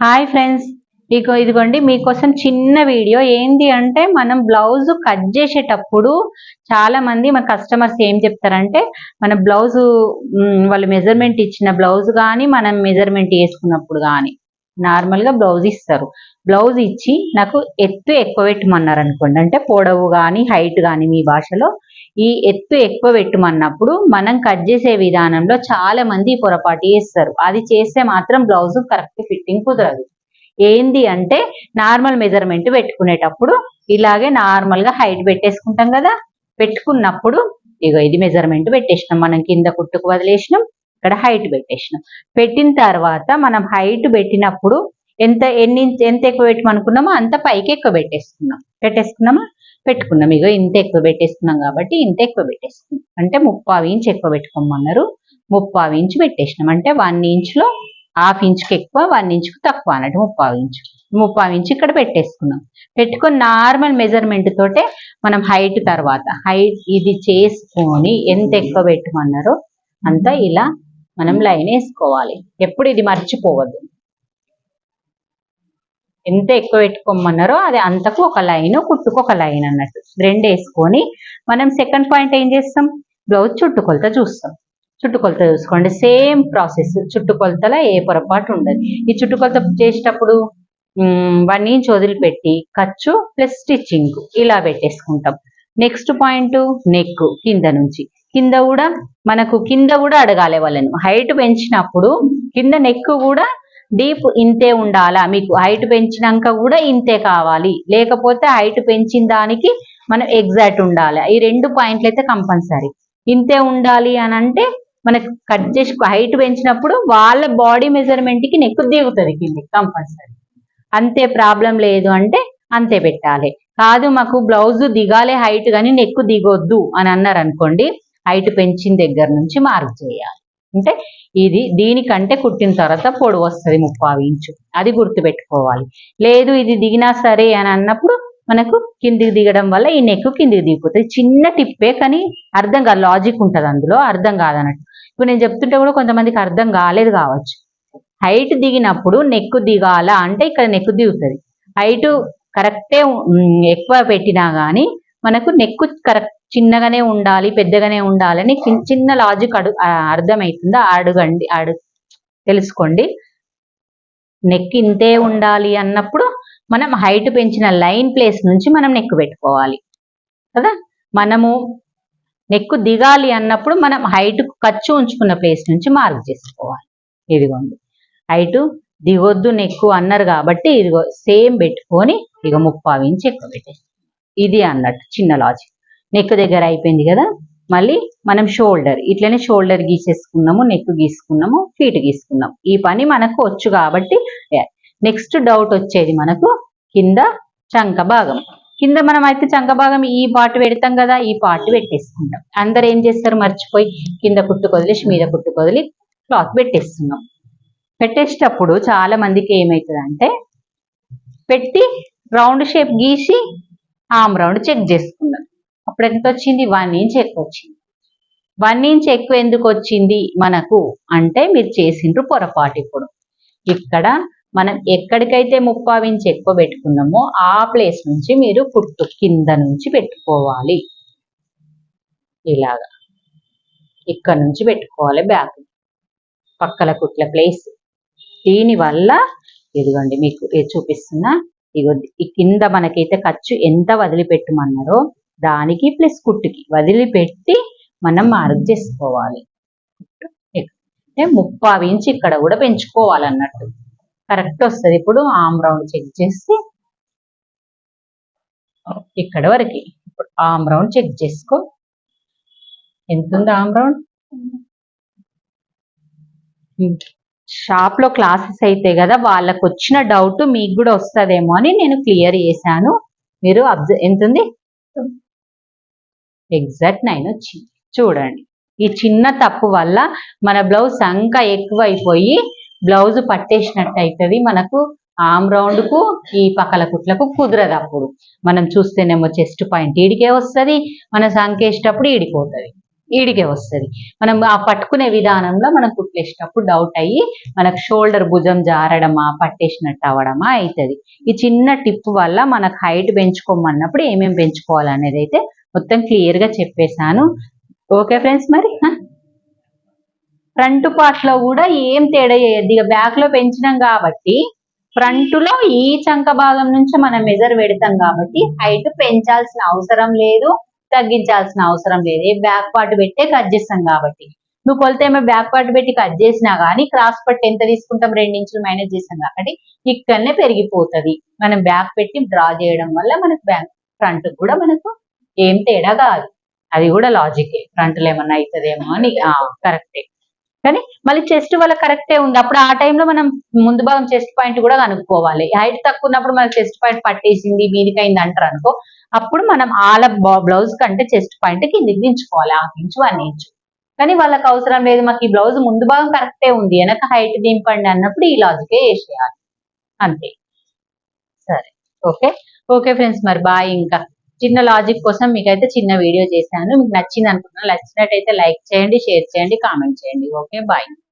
Hi friends మీకు ఇదిగోండి మీకోసం చిన్న వీడియో. ఏంటి అంటే మనం బ్లౌజ్ కట్ చేసేటప్పుడు చాలా మంది మన కస్టమర్స్ ఏం చెప్తారంటే మన బ్లౌజ్ వాళ్ళు మెజర్మెంట్ ఇచ్చిన బ్లౌజ్ కానీ మనం మెజర్మెంట్ వేసుకున్నప్పుడు కానీ నార్మల్గా బ్లౌజ్ ఇస్తారు. బ్లౌజ్ ఇచ్చి నాకు ఎత్తు ఎక్కువ పెట్టమన్నారు అనుకోండి. అంటే పొడవు కానీ హైట్ కానీ మీ భాషలో ఈ ఎత్తు ఎక్కువ పెట్టమన్నప్పుడు మనం కట్ చేసే విధానంలో చాలా మంది పొరపాటు చేస్తారు. అది చేస్తే మాత్రం బ్లౌజ్ కరెక్ట్ ఫిట్టింగ్ కుదరదు. ఏంది అంటే నార్మల్ మెజర్మెంట్ పెట్టుకునేటప్పుడు ఇలాగే నార్మల్గా హైట్ పెట్టేసుకుంటాం కదా? పెట్టుకున్నప్పుడు ఇగో ఇది మెజర్మెంట్ పెట్టేసినాం. మనం కింద కుట్టుకు వదిలేసినాం. ఇక్కడ హైట్ పెట్టేసినాం. పెట్టిన తర్వాత మనం హైట్ పెట్టినప్పుడు ఎంత ఎన్ని ఎంత ఎక్కువ పెట్టమనుకున్నామో అంత పైకి ఎక్కువ పెట్టేసుకున్నాం. పెట్టేసుకున్నామా? పెట్టుకున్నాం. ఇగో ఇంత ఎక్కువ పెట్టేసుకున్నాం కాబట్టి ఇంత ఎక్కువ పెట్టేసుకున్నాం. అంటే ముప్పావు ఇంచ్ ఎక్కువ పెట్టుకోమన్నారు. ముప్పావు ఇంచ్ పెట్టేసినాం. అంటే వన్ ఇంచ్లో హాఫ్ ఇంచ్కి ఎక్కువ వన్ ఇంచ్కి తక్కువ అన్నట్టు ముప్పావు ఇంచ్. ముప్పావు ఇంచ్ ఇక్కడ పెట్టేసుకున్నాం. పెట్టుకొని నార్మల్ మెజర్మెంట్ తోటే మనం హైట్ తర్వాత హైట్ ఇది చేసుకొని ఎంత ఎక్కువ పెట్టమన్నారో అంతా ఇలా మనం లైన్ వేసుకోవాలి. ఎప్పుడు ఇది మర్చిపోవద్దు. ఎంత ఎక్కువ పెట్టుకోమన్నారో అది అంతకు ఒక లైన్ కుట్టుకు ఒక లైన్ అన్నట్టు. రెండు వేసుకొని మనం సెకండ్ పాయింట్ ఏం చేస్తాం? బ్లౌజ్ చుట్టుకొలత చూస్తాం. చుట్టుకొలత చూసుకోండి. Same process. చుట్టుకొలతలో ఏ పొరపాటు ఉండదు. ఈ చుట్టుకొలత చేసేటప్పుడు వన్ ఇంచ్ వదిలిపెట్టి ఖర్చు ప్లస్ స్టిచ్చింగ్ ఇలా పెట్టేసుకుంటాం. నెక్స్ట్ పాయింట్ నెక్ కింద నుంచి. కింద కూడా మనకు కింద కూడా అడగాలి వాళ్ళను. హైట్ పెంచినప్పుడు కింద నెక్ కూడా డీప్ ఇంతే ఉండాలా? మీకు హైట్ పెంచినాక కూడా ఇంతే కావాలి. లేకపోతే హైట్ పెంచిన దానికి మనం ఎగ్జాక్ట్ ఉండాలి. ఈ రెండు పాయింట్లు అయితే కంపల్సరీ ఇంతే ఉండాలి అని అంటే మనకు కట్ చేసి హైట్ పెంచినప్పుడు వాళ్ళ బాడీ మెజర్మెంట్కి నెక్ దిగుతుంది కింది. కంపల్సరీ అంతే ప్రాబ్లం లేదు అంటే అంతే పెట్టాలి. కాదు మాకు బ్లౌజ్ దిగాలే హైట్ కానీ నెక్ దిగొద్దు అని అన్నారు అనుకోండి హైట్ పెంచిన దగ్గర నుంచి మార్క్ చేయాలి. అంటే ఇది దీనికంటే కుట్టిన తర్వాత పొడవు వస్తుంది ముప్పావు ఇంచు. అది గుర్తు పెట్టుకోవాలి లేదు ఇది దిగినా సరే అని అన్నప్పుడు మనకు కిందికి దిగడం వల్ల ఈ నెక్ కిందికి దిగిపోతుంది. చిన్న టిప్పే కానీ అర్థం కాదు. లాజిక్ ఉంటుంది అందులో. అర్థం కాదన్నట్టు. ఇప్పుడు నేను చెప్తుంటే కూడా కొంతమందికి అర్థం కాలేదు కావచ్చు. హైట్ దిగినప్పుడు నెక్ దిగాల అంటే ఇక్కడ నెక్ దిగుతుంది. హైట్ కరెక్టే ఎక్కువ పెట్టినా కానీ మనకు నెక్ కరెక్ట్ చిన్నగానే ఉండాలి పెద్దగానే ఉండాలని చిన్న లాజిక్ అడు అర్థమవుతుందా అడగండి అడు తెలుసుకోండి. నెక్ ఇంతే ఉండాలి అన్నప్పుడు మనం హైట్ పెంచిన లైన్ ప్లేస్ నుంచి మనం నెక్ పెట్టుకోవాలి. కదా? మనము నెక్ దిగాలి అన్నప్పుడు మనం హైట్ ఖర్చు ఉంచుకున్న ప్లేస్ నుంచి మార్క్ చేసుకోవాలి. ఇదిగోండి. హైట్ దిగొద్దు నెక్కు అన్నారు కాబట్టి ఇదిగో సేమ్ పెట్టుకొని ఇక ముప్పావించి ఎక్కువ పెట్టేసి ఇది అన్నట్టు చిన్న లాజిక్ నెక్ దగ్గర అయిపోయింది కదా? మళ్ళీ మనం షోల్డర్ ఇట్లనే షోల్డర్ గీసేసుకున్నాము నెక్ గీసుకున్నాము ఫీట్ గీసుకున్నాం. ఈ పని మనకు వచ్చు కాబట్టి నెక్స్ట్ డౌట్ వచ్చేది మనకు కింద చంక భాగం. కింద మనం అయితే చంక భాగం ఈ పార్ట్ పెడతాం కదా ఈ పార్ట్ పెట్టేసుకుంటాం. అందరు ఏం చేస్తారు? మర్చిపోయి కింద కుట్టుకొదిలేసి మీద కుట్టుకొదిలి క్లాత్ పెట్టేస్తున్నాం. పెట్టేసేటప్పుడు చాలా మందికి ఏమవుతుంది అంటే పెట్టి రౌండ్ షేప్ గీసి ఆమ్ రౌండ్ చెక్ చేసుకున్నాం అప్పుడు ఎంత వచ్చింది వన్ ఇంచ్ ఎక్కువ వచ్చింది వన్ ఇంచ్ ఎక్కువ ఎందుకు వచ్చింది మనకు? అంటే మీరు చేసిండ్రు పొరపాటు ఇప్పుడు. ఇక్కడ మనం ఎక్కడికైతే ముప్పావు ఇంచ్ ఎక్కువ పెట్టుకున్నామో ఆ ప్లేస్ నుంచి మీరు కుట్టు కింద నుంచి పెట్టుకోవాలి. ఇలాగా. ఇక్కడ నుంచి పెట్టుకోవాలి బ్యాక్ పక్కల కుట్ల ప్లేస్. దీనివల్ల ఇదిగోండి మీకు చూపిస్తున్నా. ఇగో ఈ కింద మనకైతే ఖర్చు ఎంత వదిలిపెట్టమన్నారో దానికి ప్లస్ కుట్టుకి వదిలిపెట్టి మనం మార్క్ చేసుకోవాలి. అంటే ముప్పావు ఇంచ్ ఇక్కడ కూడా పెంచుకోవాలన్నట్టు. కరెక్ట్ వస్తుంది. ఇప్పుడు ఆమ్ రౌండ్ చెక్ చేసి ఇక్కడ వరకు ఇప్పుడు ఆమ్ రౌండ్ చెక్ చేసుకో. ఎంత ఉంది ఆమ్ రౌండ్? షాప్లో క్లాసెస్ అయితే కదా వాళ్ళకు వచ్చిన డౌట్ మీకు కూడా వస్తుందేమో అని నేను క్లియర్ చేశాను. మీరు అబ్జర్వ్ ఎంత ఉంది? ఎగ్జాక్ట్ నైన్ వచ్చింది చూడండి. ఈ చిన్న తప్పు వల్ల మన బ్లౌజ్ సంక ఎక్కువైపోయి బ్లౌజ్ పట్టేసినట్టు అవుతుంది మనకు ఆమ్ రౌండ్కు ఈ పక్కల కుట్లకు కుదరదు అప్పుడు. మనం చూస్తేనేమో చెస్ట్ పాయింట్ ఈడికే వస్తుంది మన సంకేసేటప్పుడు ఈడిపోతుంది. ఈడికే వస్తుంది. మనం ఆ పట్టుకునే విధానంలో మనం కుట్లేసినప్పుడు డౌట్ అయ్యి మనకు షోల్డర్ భుజం జారడమా పట్టేసినట్టు అవడమా అవుతుంది ఈ చిన్న టిప్ వల్ల మనకు హైట్ పెంచుకోమన్నప్పుడు ఏమేమి పెంచుకోవాలనేది అయితే మొత్తం క్లియర్గా చెప్పేశాను. ఓకే ఫ్రెండ్స్ మరి ఫ్రంట్ పార్ట్లో కూడా ఏం తేడా చేయద్దు. ఇక బ్యాక్లో పెంచినాం కాబట్టి ఫ్రంట్లో ఈ చంక భాగం నుంచి మనం మెజర్ పెడతాం కాబట్టి హైట్ పెంచాల్సిన అవసరం లేదు తగ్గించాల్సిన అవసరం లేదు. ఏ బ్యాక్ పార్ట్ పెట్టే కట్ చేస్తాం కాబట్టి. నువ్వు కొలత ఏమో బ్యాక్ పార్ట్ పెట్టి కట్ చేసినా గానీ క్రాస్ పట్టి ఎంత తీసుకుంటాం? రెండు ఇంచులు మైనస్ చేస్తాం కాబట్టి ఇక్కడనే పెరిగిపోతది. మనం బ్యాక్ పెట్టి డ్రా చేయడం వల్ల మనకు బ్యాక్ ఫ్రంట్ కూడా మనకు ఏం తేడా కాదు. అది కూడా లాజికే ఫ్రంట్లో ఏమన్నా అవుతుందేమో అని కరెక్టే కానీ మళ్ళీ చెస్ట్ వల్ల కరెక్టే ఉంది. అప్పుడు ఆ టైంలో మనం ముందు భాగం చెస్ట్ పాయింట్ కూడా కనుక్కోవాలి. హైట్ తక్కువ ఉన్నప్పుడు మనకి చెస్ట్ పాయింట్ పట్టేసింది మీదికైంది అంటారు అనుకో అప్పుడు మనం ఆల బ్లౌజ్ కంటే చెస్ట్ పాయింట్ కిందికి దించుకోవాలి. Half inch one inch. కానీ వాళ్ళకి అవసరం లేదు. మాకు ఈ బ్లౌజ్ ముందు భాగం కరెక్టే ఉంది. వెనక హైట్ దింపండి అన్నప్పుడు ఈ లాజికే వేసేయాలి అంతే. సరే. ఓకే? ఓకే ఫ్రెండ్స్ మరి బాయ్ ఇంకా. చిన్న లాజిక్ కోసం మీకైతే చిన్న వీడియో చేశాను. మీకు నచ్చింది అనుకుంటున్నాను నచ్చినట్టయితే లైక్ చేయండి షేర్ చేయండి కామెంట్ చేయండి. Okay bye.